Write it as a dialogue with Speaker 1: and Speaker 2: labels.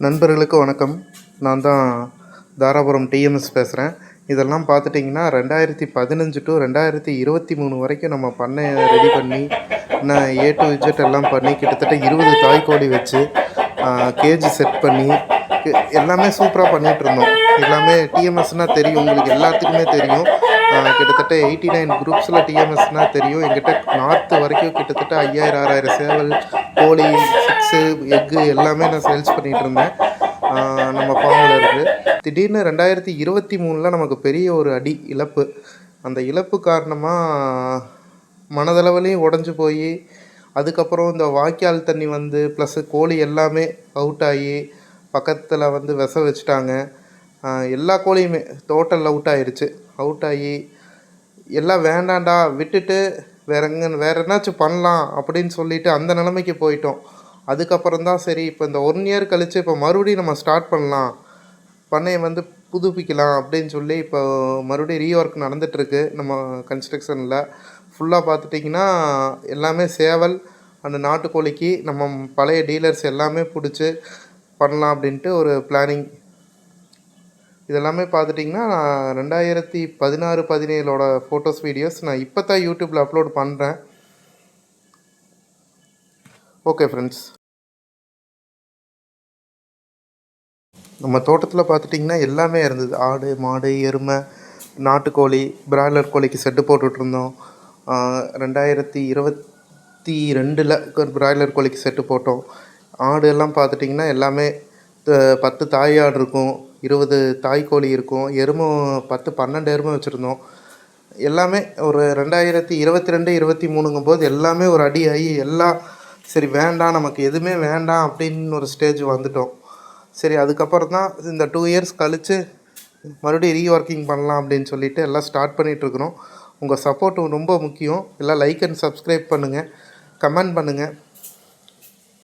Speaker 1: நண்பர்களுக்கு வணக்கம். நான் தான் தாராபுரம் டிஎம்எஸ் பேசுகிறேன் இதெல்லாம் பார்த்துட்டிங்கன்னா ரெண்டாயிரத்தி பதினஞ்சு டு ரெண்டாயிரத்தி இருபத்தி மூணு வரைக்கும் நம்ம பண்ணையை ரெடி பண்ணி நான் ஏ டு இஜெட் எல்லாம் பண்ணி கிட்டத்தட்ட இருபது தாய்க்கோழி வச்சு கேஜி செட் பண்ணி இருக்கு எல்லாமே சூப்பராக பண்ணிகிட்டு இருந்தோம் எல்லாமே டிஎம்எஸ்னால் தெரியும். உங்களுக்கு எல்லாத்துக்குமே தெரியும். கிட்டத்தட்ட எயிட்டி நைன் குரூப்ஸில் டிஎம்எஸ்னால் தெரியும். எங்கிட்ட நார்த்து வரைக்கும் கிட்டத்தட்ட ஐயாயிரம் ஆறாயிரம் சேவல் கோழி சிக்ஸு எக்கு எல்லாமே நான் சேல்ஸ் பண்ணிகிட்டு இருந்தேன் நம்ம ஃபார்மில் இருக்குது திடீர்னு ரெண்டாயிரத்தி இருபத்தி மூணில் நமக்கு பெரிய ஒரு அடி இழப்பு. அந்த இழப்பு காரணமாக மனதளவுலேயும் உடஞ்சி போய் அதுக்கப்புறம் இந்த வாய்க்கால் தண்ணி வந்து ப்ளஸ்ஸு கோழி எல்லாமே அவுட் ஆகி பக்கத்தில் வந்து விச வச்சுட்டாங்க. எல்லா கோழியுமே டோட்டல் அவுட் ஆயிருச்சு. அவுட் ஆகி எல்லாம் வேண்டாண்டா விட்டுட்டு வேற எங்க வேறு என்னாச்சும் பண்ணலாம் அப்படின்னு சொல்லிட்டு அந்த நிலைமைக்கு போயிட்டோம். அதுக்கப்புறம் தான் சரி இப்போ இந்த ஒன் இயர் கழிச்சு இப்போ மறுபடியும் நம்ம ஸ்டார்ட் பண்ணலாம். பண்ணையை வந்து புதுப்பிக்கலாம் அப்படின்னு சொல்லி இப்போ மறுபடியும் ரீஒர்க் நடந்துகிட்ருக்கு நம்ம கன்ஸ்ட்ரக்ஷனில் ஃபுல்லாக பார்த்துட்டிங்கன்னா எல்லாமே சேவல் அந்த நாட்டுக்கோழிக்கு நம்ம பழைய டீலர்ஸ் எல்லாமே பிடிச்சி பண்ணலாம் அப்படின்ட்டு ஒரு பிளானிங் இதெல்லாமே பார்த்துட்டிங்கன்னா நான் ரெண்டாயிரத்தி பதினாறு பதினேழோட ஃபோட்டோஸ் வீடியோஸ் நான் இப்போ தான் யூடியூப்பில் அப்லோட் பண்ணுறேன் ஓகே ஃப்ரெண்ட்ஸ் நம்ம தோட்டத்தில் பார்த்துட்டிங்கன்னா எல்லாமே இருந்தது. ஆடு மாடு எருமை நாட்டுக்கோழி பிராய்லர் கோழிக்கு செட்டு போட்டுட்டு இருந்தோம் ரெண்டாயிரத்தி இருபத்தி ரெண்டில் பிராய்லர் கோழிக்கு செட்டு போட்டோம். ஆடு எல்லாம் பார்த்துட்டிங்கன்னா எல்லாமே பத்து தாய் ஆடு இருக்கும் இருபது தாய் கோழி இருக்கும் எருமை பத்து பன்னெண்டு எருமை வச்சுருந்தோம். எல்லாமே ஒரு ரெண்டாயிரத்தி இருபத்தி ரெண்டு இருபத்தி மூணுங்கும் போது எல்லாமே ஒரு அடி ஆகி எல்லாம் சரி வேண்டாம் நமக்கு எதுவுமே வேண்டாம் அப்படின்னு ஒரு ஸ்டேஜ் வந்துட்டோம். சரி அதுக்கப்புறம் தான் இந்த டூ இயர்ஸ் கழித்து மறுபடியும் ரீ ஒர்க்கிங் பண்ணலாம் அப்படின்னு சொல்லிட்டு எல்லாம் ஸ்டார்ட் பண்ணிகிட்ருக்குறோம் உங்கள் சப்போர்ட்டும் ரொம்ப முக்கியம். எல்லாம் லைக் அண்ட் சப்ஸ்கிரைப் பண்ணுங்கள் கமெண்ட் பண்ணுங்கள்